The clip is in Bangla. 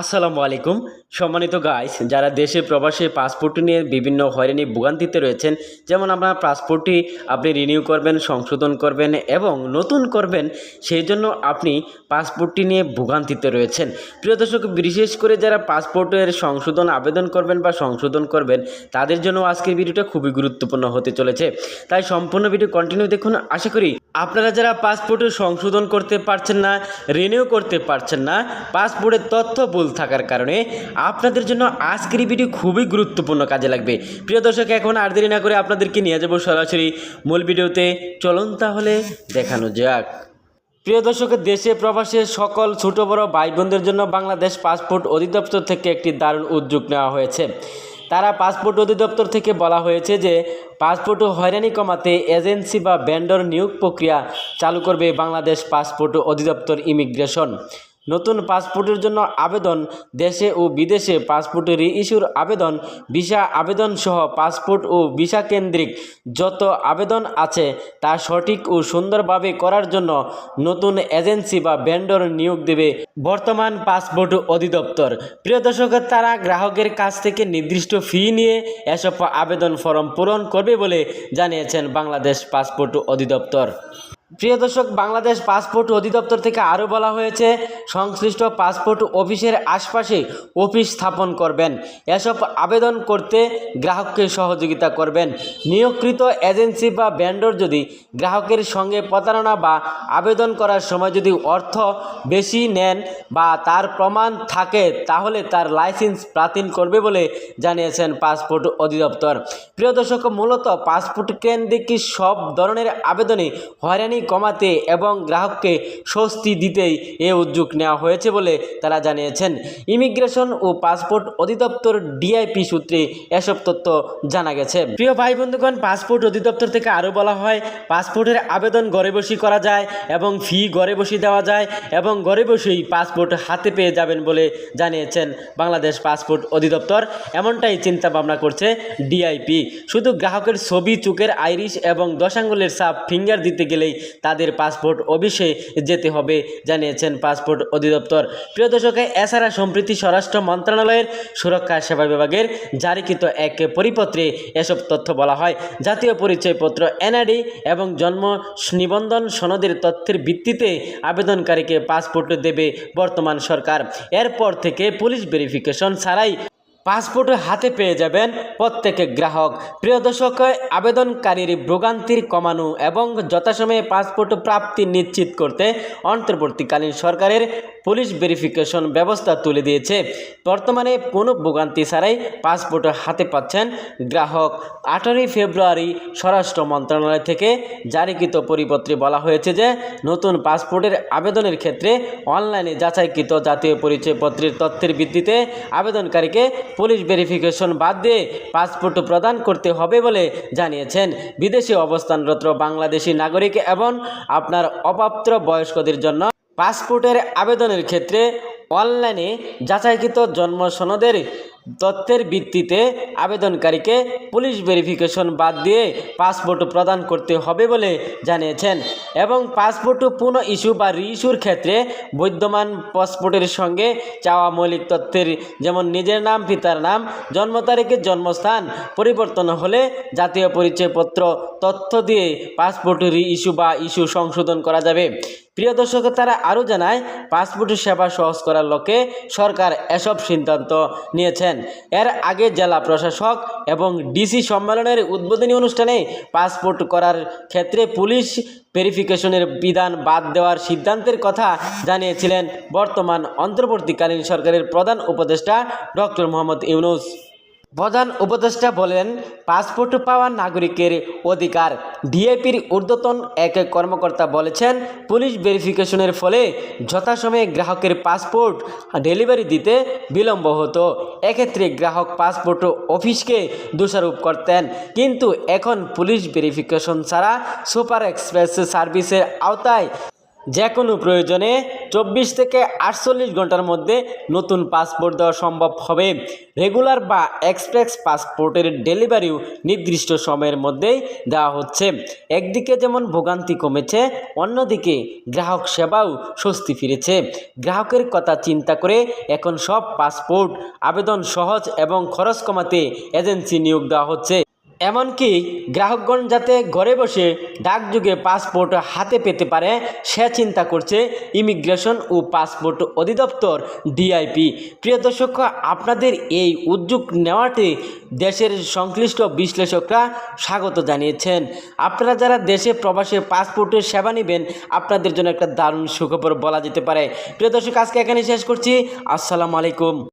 আসসালামু আলাইকুম। সম্মানিত গাইস যারা দেশে প্রবাসে পাসপোর্ট নিয়ে বিভিন্ন হয়রানি ভোগান্তিতে রয়েছেন, যেমন আপনার পাসপোর্টটি আপনি রিনিউ করবেন, সংশোধন করবেন এবং নতুন করবেন, সেই জন্য আপনি পাসপোর্টটি নিয়ে ভোগান্তিতে রয়েছেন। প্রিয় দর্শক, বিশেষ করে যারা পাসপোর্টের সংশোধন আবেদন করবেন বা সংশোধন করবেন, তাদের জন্য আজকের ভিডিওটা খুবই গুরুত্বপূর্ণ হতে চলেছে। তাই সম্পূর্ণ ভিডিও কন্টিনিউ দেখুন, আশা করি আপনারা যারা পাসপোর্টের সংশোধন করতে পারছেন না রিনিউ করতে পারছেন না পাসপোর্টের তথ্য ভুল থাকার কারণে আপনাদের জন্য আজকের এই ভিডিও খুবই গুরুত্বপূর্ণ কাজে লাগবে। প্রিয় দর্শক, এখন আর দেরি না করে আপনাদেরকে নিয়ে যাব সরাসরি মূল ভিডিওতে। চলুন তাহলে দেখানো যাক। প্রিয় দর্শক, দেশে প্রবাসে সকল ছোট বড় ভাই বোনদের জন্য বাংলাদেশ পাসপোর্ট অধিদপ্তর থেকে একটি দারুণ উদ্যোগ নেওয়া হয়েছে। তারা পাসপোর্ট অধিদপ্তর থেকে বলা হয়েছে যে, পাসপোর্ট হয়রানি কমাতে এজেন্সি বা ভেন্ডর নিয়োগ প্রক্রিয়া চালু করবে বাংলাদেশ পাসপোর্ট অধিদপ্তর ইমিগ্রেশন। নতুন পাসপোর্টের জন্য আবেদন, দেশে ও বিদেশে পাসপোর্ট রিইস্যুর আবেদন ভিসা আবেদন সহ পাসপোর্ট ও ভিসা কেন্দ্রিক যত আবেদন আছে তা সঠিক ও সুন্দরভাবে করার জন্য নতুন এজেন্সি বা ভেন্ডর নিয়োগ দেবে বর্তমান পাসপোর্ট অধিদপ্তর। প্রিয় দর্শক, তারা গ্রাহকের কাছ থেকে নির্দিষ্ট ফি নিয়ে এসব আবেদন ফর্ম পূরণ করবে বলে জানিয়েছেন বাংলাদেশ পাসপোর্ট অধিদপ্তর। প্রিয় দর্শক, বাংলাদেশ পাসপোর্ট অধিদপ্তর থেকে আরও বলা হয়েছে, সংশ্লিষ্ট পাসপোর্ট অফিসের আশপাশে অফিস স্থাপন করবেন। এসব আবেদন করতে গ্রাহককে সহযোগিতা করবেন। নিয়োগকৃত এজেন্সি বা ব্যান্ডর যদি গ্রাহকের সঙ্গে প্রতারণা বা আবেদন করার সময় যদি অর্থ বেশি নেন বা তার প্রমাণ থাকে, তাহলে তার লাইসেন্স বাতিল করবে বলে জানিয়েছেন পাসপোর্ট অধিদপ্তর। প্রিয় দর্শক, মূলত পাসপোর্ট কেন্দ্রিক সব ধরনের আবেদনে হয়রানি কমাতে এবং গ্রাহককে স্বস্তি দিতেই এ উদ্যোগ নেওয়া হয়েছে বলে তারা জানিয়েছেন। ইমিগ্রেশন ও পাসপোর্ট অধিদপ্তর ডিআইপি সূত্রে এসব তথ্য জানা গেছে। প্রিয় ভাই বন্ধুগণ, পাসপোর্ট অধিদপ্তর থেকে আরও বলা হয়, পাসপোর্টের আবেদন ঘরে বসেই করা যায় এবং ফি ঘরে বসে দেওয়া যায় এবং ঘরে বসেই পাসপোর্ট হাতে পেয়ে যাবেন বলে জানিয়েছেন বাংলাদেশ পাসপোর্ট অধিদপ্তর। এমনটাই চিন্তা ভাবনা করছে ডিআইপি। শুধু গ্রাহকের ছবি, চোখের আইরিশ এবং দশ আঙ্গুলের সাপ ফিঙ্গার দিতে গেলেই তাদের পাসপোর্ট অফিসে যেতে হবে, জানিয়েছেন পাসপোর্ট অধিদপ্তর। প্রিয় দর্শকে, এছাড়া সম্প্রতি স্বরাষ্ট্র মন্ত্রণালয়ের সুরক্ষা সেবা বিভাগের জারিকৃত এক পরিপত্রে এসব তথ্য বলা হয়। জাতীয় পরিচয়পত্র এনআইডি এবং জন্ম নিবন্ধন সনদের তথ্যের ভিত্তিতে আবেদনকারীকে পাসপোর্ট দেবে বর্তমান সরকার। এরপর থেকে পুলিশ ভেরিফিকেশন ছাড়াই পাসপোর্ট হাতে পেয়ে যাবেন প্রত্যেক গ্রাহক। প্রিয় দর্শক, আবেদনকারীর ভোগান্তির কমানো এবং যথাসময়ে পাসপোর্ট প্রাপ্তি নিশ্চিত করতে অন্তর্বর্তীকালীন সরকারের পুলিশ ভেরিফিকেশন ব্যবস্থা তুলে দিয়েছে। বর্তমানে কোনো ভোগান্তি ছাড়াই পাসপোর্ট হাতে পাচ্ছেন গ্রাহক। আঠারোই ফেব্রুয়ারি স্বরাষ্ট্র মন্ত্রণালয় থেকে জারিকৃত পরিপত্রে বলা হয়েছে যে, নতুন পাসপোর্টের আবেদনের ক্ষেত্রে অনলাইনে যাচাইকৃত জাতীয় পরিচয়পত্রের তথ্যের ভিত্তিতে আবেদনকারীকে পুলিশ ভেরিফিকেশন বাদ দিয়ে পাসপোর্ট প্রদান করতে হবে বলে জানিয়েছেন বিদেশে অবস্থানরত বাংলাদেশি নাগরিক এবং আপনার অপ্রাপ্ত বয়স্কদের জন্য পাসপোর্টের আবেদনের ক্ষেত্রে অনলাইনে যাচাইকৃত জন্ম সনদের তথ্যের ভিত্তিতে আবেদনকারীকে পুলিশ ভেরিফিকেশন বাদ দিয়ে পাসপোর্ট প্রদান করতে হবে বলে জানিয়েছেন এবং পাসপোর্ট পুনঃ ইস্যু বা রিইস্যুর ক্ষেত্রে বৈদ্যমান পাসপোর্টের সঙ্গে চাওয়া মৌলিক তথ্যের যেমন নিজের নাম, পিতার নাম, জন্ম তারিখের জন্মস্থান পরিবর্তন হলে জাতীয় পরিচয়পত্র, তথ্য দিয়ে পাসপোর্ট রিইস্যু বা ইস্যু সংশোধন করা যাবে। প্রিয় দর্শক, তারা আরও জানায়, পাসপোর্ট সেবা সহজ করার লক্ষ্যে সরকার এসব সিদ্ধান্ত নিয়েছেন। এর আগে জেলা প্রশাসক এবং ডিসি সম্মেলনের উদ্বোধনী অনুষ্ঠানে পাসপোর্ট করার ক্ষেত্রে পুলিশ ভেরিফিকেশনের বিধান বাদ দেওয়ার সিদ্ধান্তের কথা জানিয়েছিলেন বর্তমান অন্তর্বর্তীকালীন সরকারের প্রধান উপদেষ্টা ডক্টর মোহাম্মদ ইউনুস। প্রধান উপদেষ্টা বলেন, পাসপোর্ট পাওয়া নাগরিকের অধিকার ডিএপির ঊর্ধ্বতন এক কর্মকর্তা বলেছেন, পুলিশ ভেরিফিকেশনের ফলে যথাসময়ে গ্রাহকের পাসপোর্ট ডেলিভারি দিতে বিলম্ব হতো। এক্ষেত্রে গ্রাহক পাসপোর্ট অফিসকে দোষারোপ করতেন। কিন্তু এখন পুলিশ ভেরিফিকেশন ছাড়া সুপার এক্সপ্রেস সার্ভিসের আওতায় যে কোনো প্রয়োজনে চব্বিশ থেকে আটচল্লিশ ঘণ্টার মধ্যে নতুন পাসপোর্ট দেওয়া সম্ভব হবে। রেগুলার বা এক্সপ্রেস পাসপোর্টের ডেলিভারিও নির্দিষ্ট সময়ের মধ্যেই দেওয়া হচ্ছে। একদিকে যেমন ভোগান্তি কমেছে, অন্যদিকে গ্রাহক সেবাও স্বস্তি ফিরেছে। গ্রাহকের কথা চিন্তা করে এখন সব পাসপোর্ট, আবেদন সহজ এবং খরচ কমাতে এজেন্সি নিয়োগ দেওয়া হচ্ছে। এমনকি গ্রাহকগণ যাতে ঘরে বসে ডাকযুগে পাসপোর্ট হাতে পেতে পারে, সে চিন্তা করছে ইমিগ্রেশন ও পাসপোর্ট অধিদপ্তর ডিআইপি। প্রিয় দর্শক, আপনাদের এই উদ্যোগ নেওয়াটি দেশের সংশ্লিষ্ট বিশ্লেষকরা স্বাগত জানিয়েছেন। আপনারা যারা দেশে প্রবাসে পাসপোর্টের সেবা নেবেন, আপনাদের জন্য একটা দারুণ সুখবর বলা যেতে পারে। প্রিয় দর্শক, আজকে এখানে শেষ করছি। আসসালামু আলাইকুম।